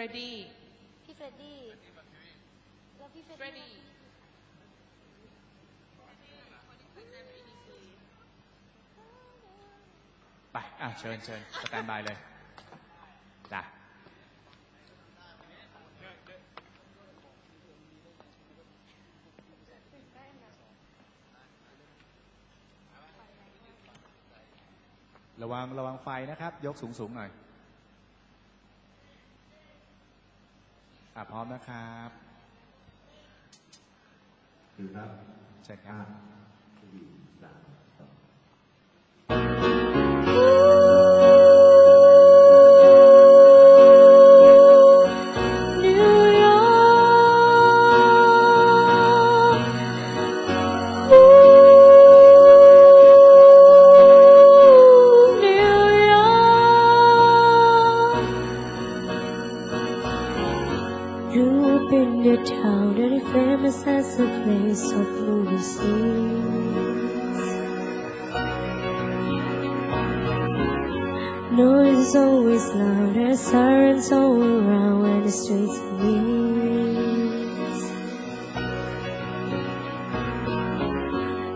รดดี้ พี่เฟรดดี้แล้วพี่เฟรดเฟรดดี้ดี้ไป อะ เชิญเชิญสแตนบายเลย จ้ะ ระวัง ระวังไฟนะครับ ยกสูงสูงๆหน่อย อะพร้อมนะครับคือครับเชิญครัห้าบสี่สามสอง the town is famous as a place of movie scenes. Noise is always loud, there's sirens all around when the streets meet.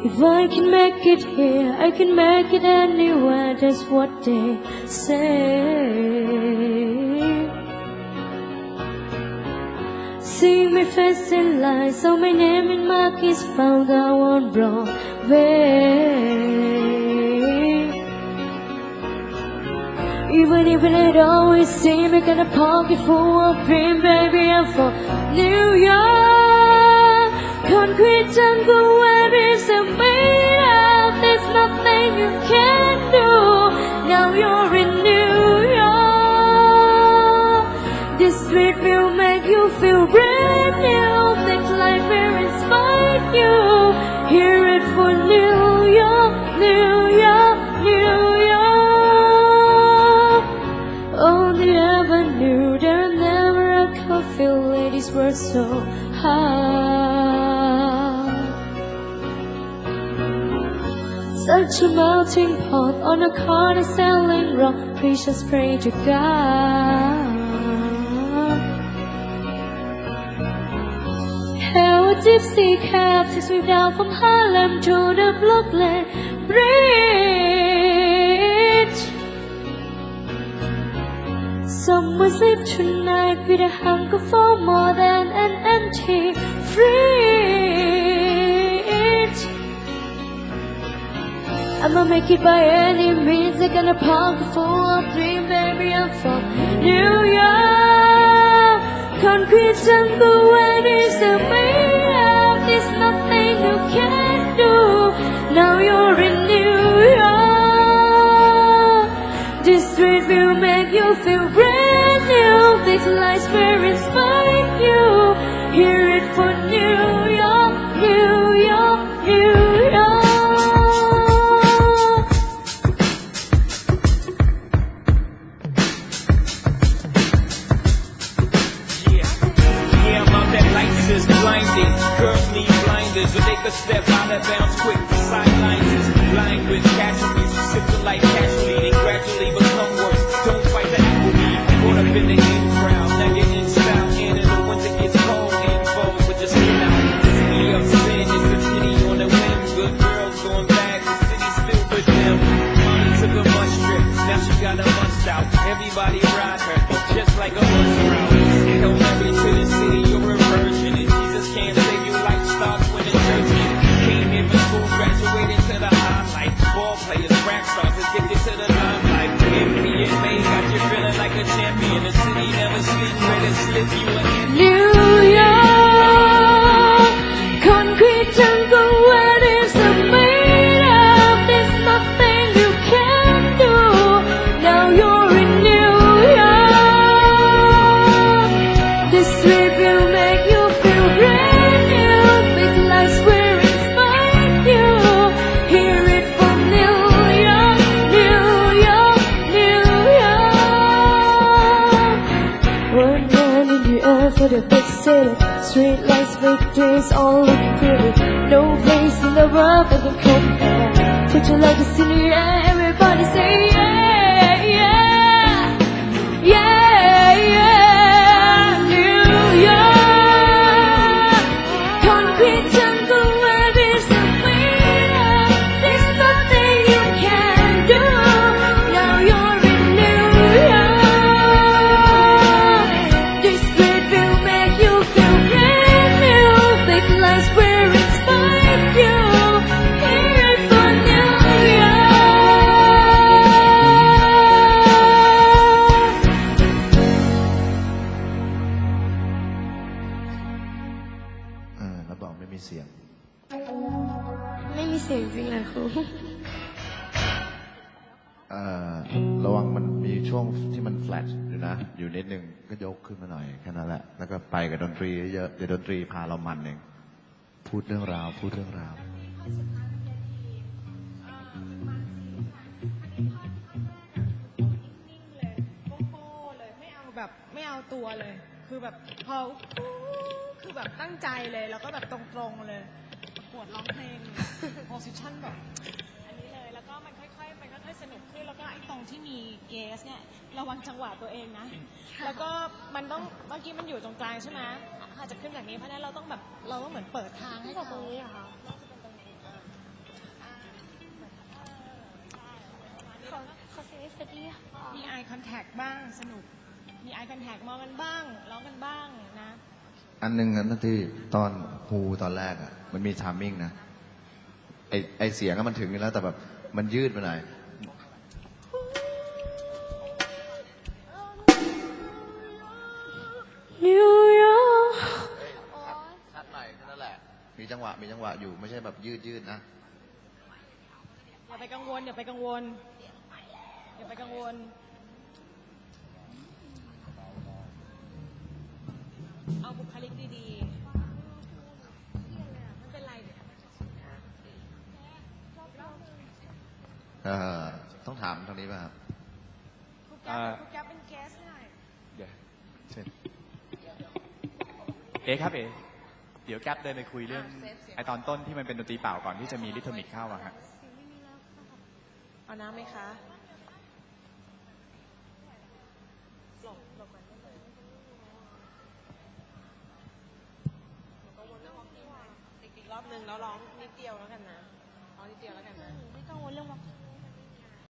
If I can make it here, I can make it anywhere, that's what they say. See me face in light, so my name in mark is found out on Broadway. Even if it always seem like a pocket full of dream, baby, I'm from New York. Concrete jungle where is a made of, there's nothing you can do. So high. Such a melting pot on a corner selling rock. Precious pray to God. Hail a gypsy cab to sweep down from Harlem to the Brooklyn with a hunger for more than an empty fridge. I'ma make it by any means. They're gonna pump full of dream, baby. I'm from New York. Concrete jungle where is a made of. There's nothing you can do. Now you're These lights will inspire you. Hear it for New York, New York, New York. Yeah, yeah, I'm that lights is blinding. Girls need blinders, so they could step out of bounds quick. The Sidelines is lined with casualties, sipping like casualty. Streetlights, fake dreams, all looking pretty No place in the world but the compare. Put your love in the air, everybody say yeah เสียง ไม่มีเสียงจริงเลยครูเอ่อระวังมันมีช่วงที่มันแฟลตอยู่นะ อยู่นิดนึงก็ยกขึ้นมาหน่อยแค่นั้นแหละ แล้วก็ไปกับดนตรีเยอะๆเดี๋ยวดนตรีพาเรามันเอง พูดเรื่องราว พูดเรื่องราวเลยโป้ๆเลยไม่เอาแบบไม่เอาตัวเลย คือแบบพออู้คือแบบตั้งใจเลยแล้วก็แบบตรงๆเลยประกวดร้องเพลงโพสิชันแบบอันนี้เลยแล้วก็มันค่อยๆมันค่อยๆสนุกขึ้นแล้วก็ไอ้ตรงที่มีเกสเนี่ยระวังจังหวะตัวเองนะ แล้วก็มันต้องเมื่อกี้มันอยู่ตรงกลางใช่ไหมอาจจะขึ้นแบบนี้เพราะฉะนั้นเราต้องแบบเราต้องเหมือนเปิดทางให้เขาตรงนี้เหรอคะขอขอเสียงสักทีค่ะมี eye contact บ้างสนุก มี eye contact มองกันบ้างร้องกันบ้างนะ อันหนึ่งนะที่ตอนฮูตอนแรกอะ มันมีทามมิ่งนะ ไอไอเสียงอะมันถึงอยู่แล้ว แต่แบบมันยืดไปหน่อยนิวยอร์กชัดหน่อยแค่นั้นแหละ มีจังหวะ มีจังหวะอยู่ไม่ใช่แบบยืดยืดๆนะ อย่าไปกังวลอย่าไปกังวลอย่าไปกังวล เอา บุคลิกดีๆไม่เป็นไรเดี๋ยวเอ่อต้องถามทางนี้ป่ะครับครูแก๊ปครูแก๊ปเป็นแกสหน่อยเดี๋ยวเชิญเอะครับเอะเดี๋ยวแก๊ปเดินไปคุยเรื่องไอตอนต้นที่มันเป็นดนตรีเปล่าก่อนที่จะมีริทมิกเข้าอะฮะเอาน้ำไหมคะหลบหลบมันได้เลยหนูกังวลเรื่องวอล์กกิ้งอีกรอบนึงแล้วร้องนิดเดียวแล้วกันนะร้องนิดเดียวแล้วกันนะ ไม่กังวลเรื่องวัคซี